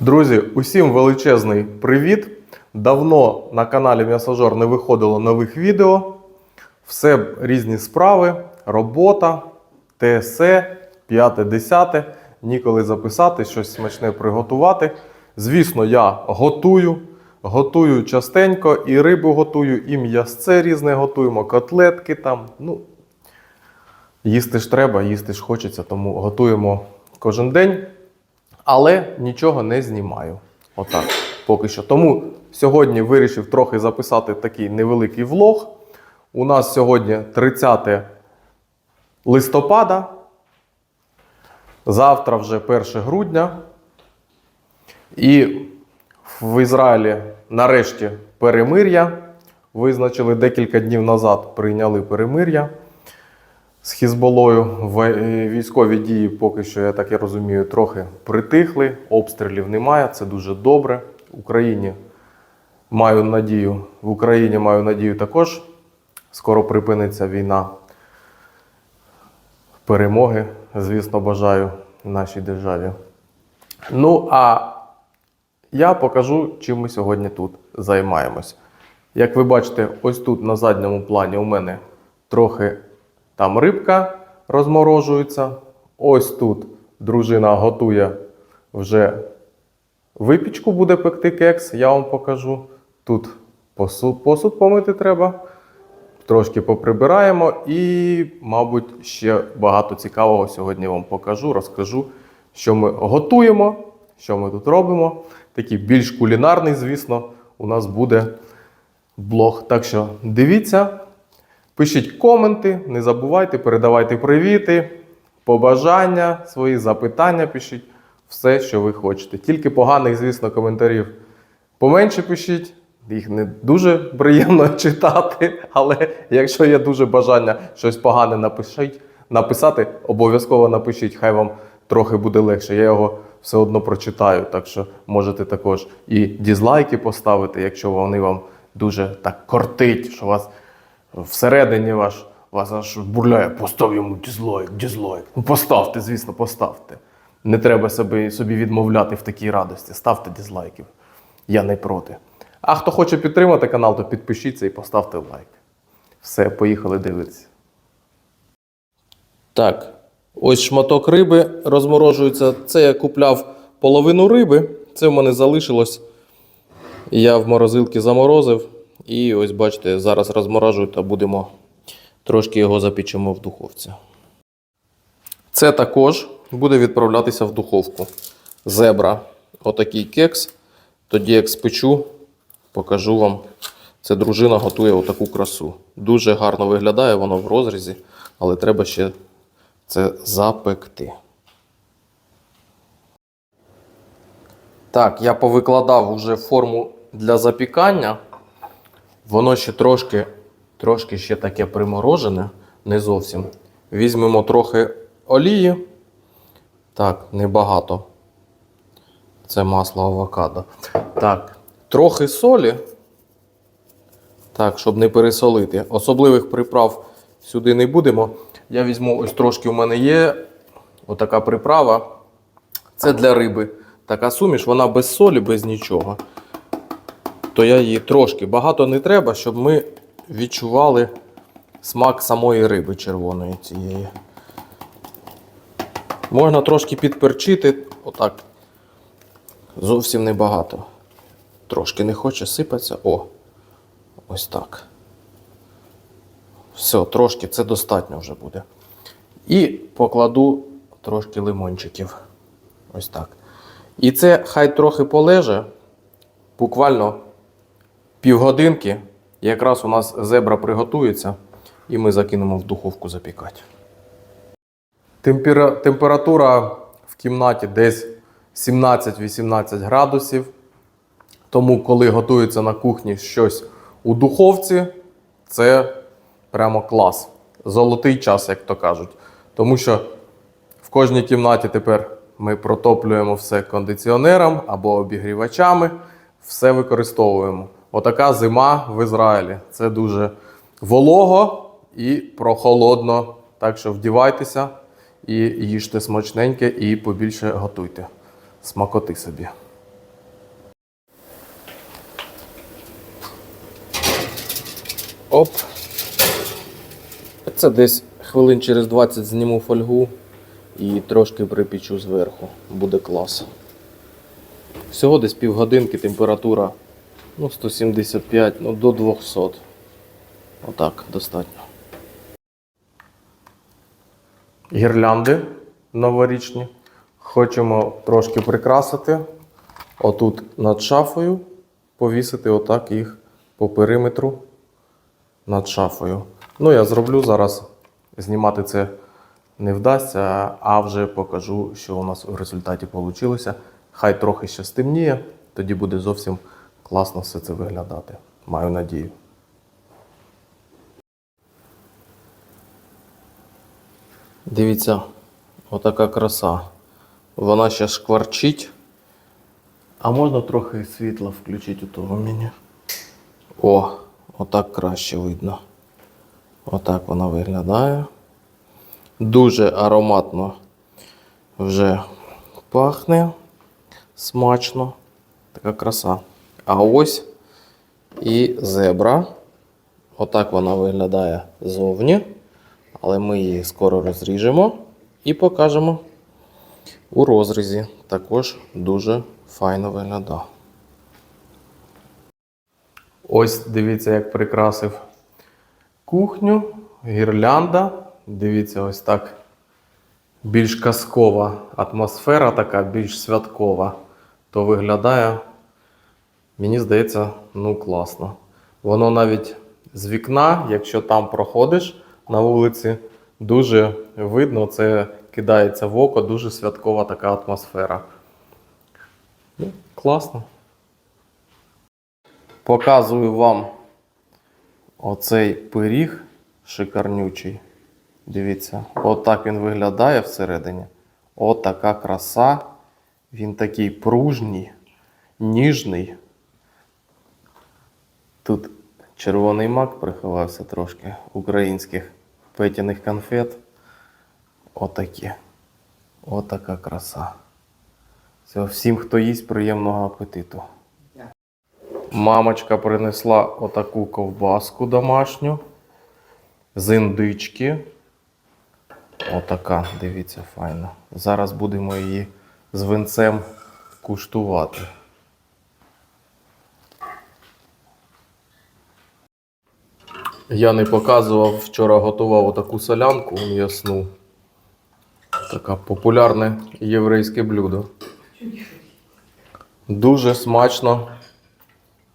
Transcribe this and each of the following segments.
Друзі, усім величезний привіт! Давно на каналі М'ясожор не виходило нових відео. Все різні справи, робота, ТСЕ, 5-10. Ніколи записати, щось смачне приготувати. Звісно, я готую. Готую частенько, і рибу готую, і м'ясце різне готуємо, котлетки там. Ну, їсти ж треба, їсти ж хочеться, тому готуємо кожен день але нічого не знімаю. Отак, поки що. Тому сьогодні вирішив трохи записати такий невеликий влог. У нас сьогодні 30 листопада. Завтра вже 1 грудня. І в Ізраїлі нарешті перемир'я. Визначили декілька днів назад, прийняли перемир'я з Хізболою. Е, Військові дії поки що, я так і розумію, трохи притихли, обстрілів немає, це дуже добре. Україні маю надію, в Україні маю надію також. Скоро припиниться війна. Перемоги, звісно, бажаю нашій державі. Ну, а я покажу, чим ми сьогодні тут займаємось. Як ви бачите, ось тут на задньому плані у мене трохи там рибка розморожується. Ось тут дружина готує вже випічку, буде пекти кекс, я вам покажу. Тут посуд, посуд помити треба. Трошки поприбираємо і, мабуть, ще багато цікавого сьогодні вам покажу, розкажу, що ми готуємо, що ми тут робимо. Такий більш кулінарний, звісно, у нас буде блог. Так що дивіться, пишіть коменти, не забувайте, передавайте привіти, побажання, свої запитання пишіть, все, що ви хочете. Тільки поганих, звісно, коментарів поменше пишіть. Їх не дуже приємно читати, але якщо є дуже бажання щось погане напишіть, написати, обов'язково напишіть, хай вам трохи буде легше. Я його все одно прочитаю. Так що можете також і дізлайки поставити, якщо вони вам дуже так кортить, що вас всередині ваш, вас аж бурляє, постав йому дізлайк, дізлайк. Ну, поставте, звісно, поставте. Не треба собі, собі відмовляти в такій радості. Ставте дізлайків. Я не проти. А хто хоче підтримати канал, то підпишіться і поставте лайк. Все, поїхали дивитися. Так, ось шматок риби розморожується. Це я купляв половину риби. Це в мене залишилось. Я в морозилці заморозив. І ось бачите, зараз розморажую та будемо трошки його запічемо в духовці. Це також буде відправлятися в духовку. Зебра. Отакий кекс. Тоді як спечу, покажу вам. Це дружина готує отаку красу. Дуже гарно виглядає воно в розрізі, але треба ще це запекти. Так, я повикладав уже форму для запікання. Воно ще трошки, трошки ще таке приморожене, не зовсім. Візьмемо трохи олії. Так, небагато. Це масло авокадо. Так, трохи солі. Так, щоб не пересолити. Особливих приправ сюди не будемо. Я візьму ось трошки у мене є отака приправа. Це для риби. Така суміш, вона без солі, без нічого. То я її трошки багато не треба, щоб ми відчували смак самої риби червоної цієї. Можна трошки підперчити, отак. Зовсім небагато. Трошки не хоче сипатися. О, ось так. Все, трошки це достатньо вже буде. І покладу трошки лимончиків. Ось так. І це хай трохи полеже. Буквально півгодинки. Якраз у нас зебра приготується, і ми закинемо в духовку запікати. Темпера- температура в кімнаті десь 17-18 градусів. Тому, коли готується на кухні щось у духовці, це прямо клас. Золотий час, як то кажуть. Тому що в кожній кімнаті тепер ми протоплюємо все кондиціонером або обігрівачами, все використовуємо. Отака зима в Ізраїлі. Це дуже волого і прохолодно. Так що вдівайтеся і їжте смачненьке і побільше готуйте. Смакоти собі. Оп. Це десь хвилин через 20 зніму фольгу і трошки припічу зверху. Буде клас. Всього десь півгодинки температура ну, 175 ну, до 200. Отак, достатньо. Гірлянди новорічні. Хочемо трошки прикрасити. Отут над шафою повісити отак їх по периметру над шафою. Ну, я зроблю зараз. Знімати це не вдасться, а вже покажу, що у нас в результаті вийшло. Хай трохи ще стемніє, тоді буде зовсім класно все це виглядати. Маю надію. Дивіться, отака краса. Вона ще шкварчить. А можна трохи світла включити у того мені? О, отак краще видно. Отак вона виглядає. Дуже ароматно вже пахне. Смачно. Така краса. А ось і зебра. Отак вона виглядає зовні. Але ми її скоро розріжемо і покажемо у розрізі. Також дуже файно виглядає. Ось дивіться, як прикрасив кухню, гірлянда. Дивіться, ось так. Більш казкова атмосфера, така більш святкова. То виглядає, мені здається, ну класно. Воно навіть з вікна, якщо там проходиш на вулиці, дуже видно, це кидається в око, дуже святкова така атмосфера. Ну, класно. Показую вам оцей пиріг шикарнючий. Дивіться, отак він виглядає всередині. От така краса. Він такий пружній, ніжний. Тут червоний мак приховався трошки українських петяних конфет. Отакі. Отака краса. Все, всім, хто їсть, приємного апетиту. Мамочка принесла отаку ковбаску домашню з індички. Отака, дивіться, файна. Зараз будемо її з винцем куштувати. Я не показував, вчора готував отаку солянку м'ясну. Таке популярне єврейське блюдо. Дуже смачно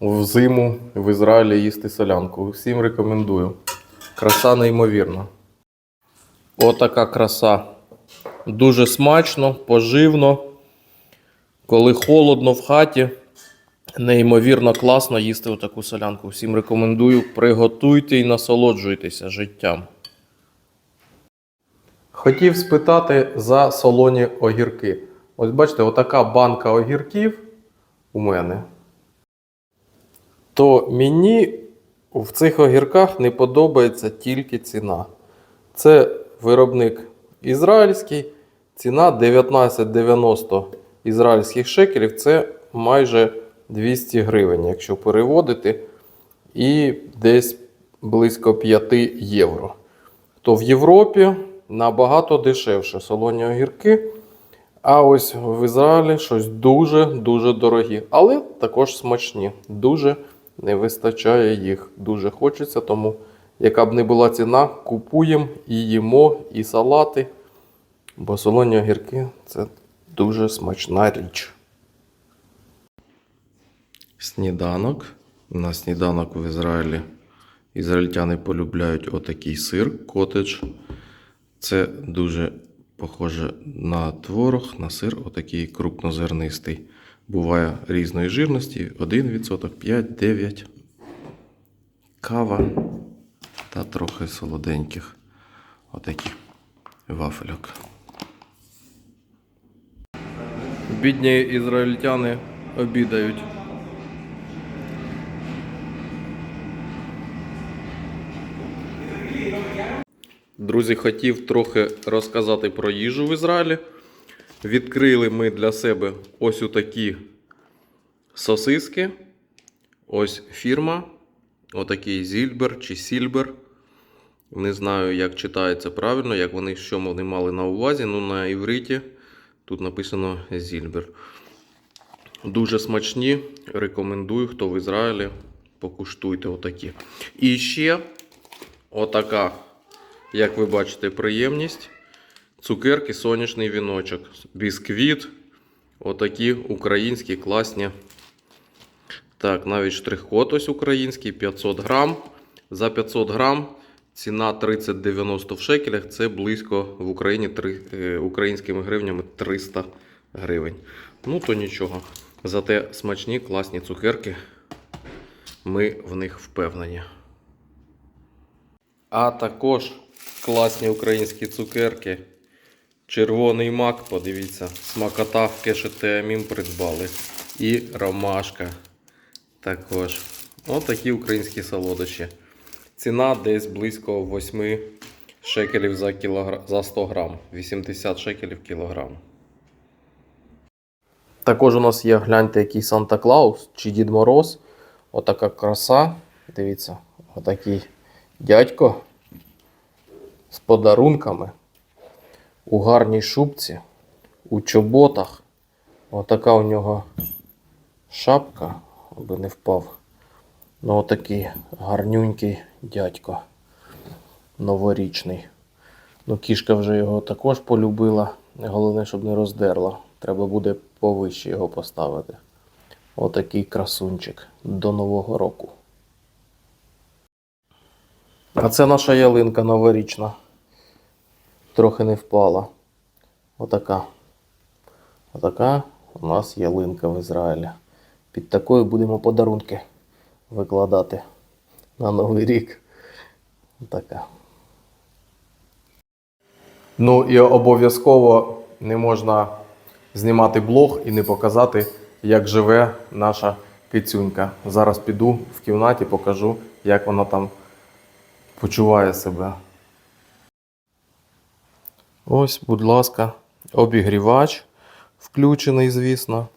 в зиму в Ізраїлі їсти солянку. Всім рекомендую. Краса неймовірна. Отака краса. Дуже смачно, поживно. Коли холодно в хаті, неймовірно класно їсти отаку солянку. Всім рекомендую. Приготуйте і насолоджуйтеся життям. Хотів спитати за солоні огірки. Ось бачите, отака банка огірків у мене. То мені в цих огірках не подобається тільки ціна. Це виробник ізраїльський. Ціна 19,90 ізраїльських шекелів це майже 200 гривень, якщо переводити, і десь близько 5 євро. То в Європі набагато дешевше солоні огірки. А ось в Ізраїлі щось дуже-дуже дорогі, але також смачні. Дуже не вистачає їх. Дуже хочеться, тому яка б не була ціна, купуємо і їмо, і салати. Бо солоні огірки це дуже смачна річ. Сніданок. На сніданок в Ізраїлі ізраїльтяни полюбляють отакий сир, котедж. Це дуже похоже на творог, на сир, отакий крупнозернистий. Буває різної жирності: 1%, 5, 9. Кава та трохи солоденьких отаких вафельок. Бідні ізраїльтяни обідають. Друзі, хотів трохи розказати про їжу в Ізраїлі. Відкрили ми для себе ось такі сосиски. Ось фірма Отакий зільбер чи сільбер. Не знаю, як читається правильно, як вони що вони мали на увазі. Ну, на івриті тут написано зільбер. Дуже смачні. Рекомендую, хто в Ізраїлі. Покуштуйте отакі. І ще отака, як ви бачите, приємність. Цукерки, сонячний віночок, бісквіт. Отакі українські класні. Так, навіть штрих-код ось український 500 грам. За 500 грам ціна 30,90 в шекелях. Це близько в Україні три, е, українськими гривнями 300 гривень. Ну то нічого. Зате смачні, класні цукерки. Ми в них впевнені. А також класні українські цукерки. Червоний мак, подивіться, смакота в кешетеамін придбали. І ромашка також. Отакі українські солодощі. Ціна десь близько 8 шекелів за, кілогра... за 100 грам. 80 шекелів кілограм. Також у нас є, гляньте, який Санта Клаус чи Дід Мороз. Отака краса. Дивіться, отакий дядько з подарунками у гарній шубці, у чоботах. Отака у нього шапка, аби не впав. Ну, отакий гарнюнький дядько. Новорічний. Ну, кішка вже його також полюбила. Головне, щоб не роздерла. Треба буде повище його поставити. Отакий красунчик до Нового року. А це наша ялинка новорічна. Трохи не впала. Отака. Отака у нас ялинка в Ізраїлі. Під такою будемо подарунки викладати на Новий рік. Така. Ну і обов'язково не можна знімати блог і не показати, як живе наша кицюнька. Зараз піду в кімнаті, покажу, як вона там почуває себе. Ось, будь ласка, обігрівач включений, звісно.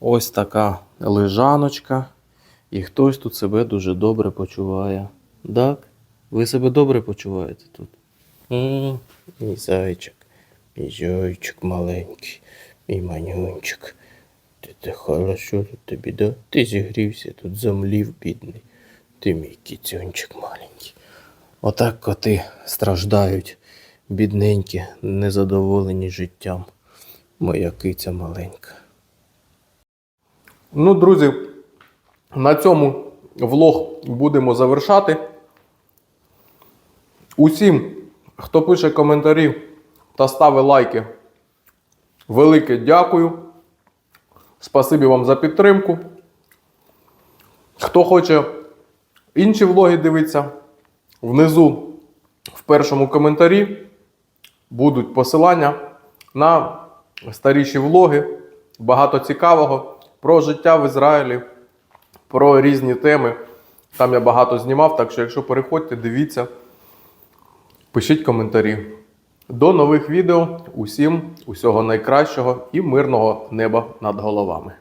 Ось така лежаночка. І хтось тут себе дуже добре почуває. Так? Ви себе добре почуваєте тут? Мій зайчик, мій зайчик маленький, мій манюнчик. Ти, ти хорошо тут тобі, да? Ти зігрівся тут, замлів, бідний. Ти мій кіцюнчик маленький. Отак коти страждають, бідненькі, незадоволені життям. Моя киця маленька. Ну, друзі, на цьому влог будемо завершати. Усім, хто пише коментарі та ставить лайки, велике дякую. Спасибі вам за підтримку. Хто хоче інші влоги дивитися, внизу в першому коментарі будуть посилання на старіші влоги. Багато цікавого про життя в Ізраїлі, про різні теми. Там я багато знімав, так що, якщо переходьте, дивіться, пишіть коментарі. До нових відео. Усім усього найкращого і мирного неба над головами.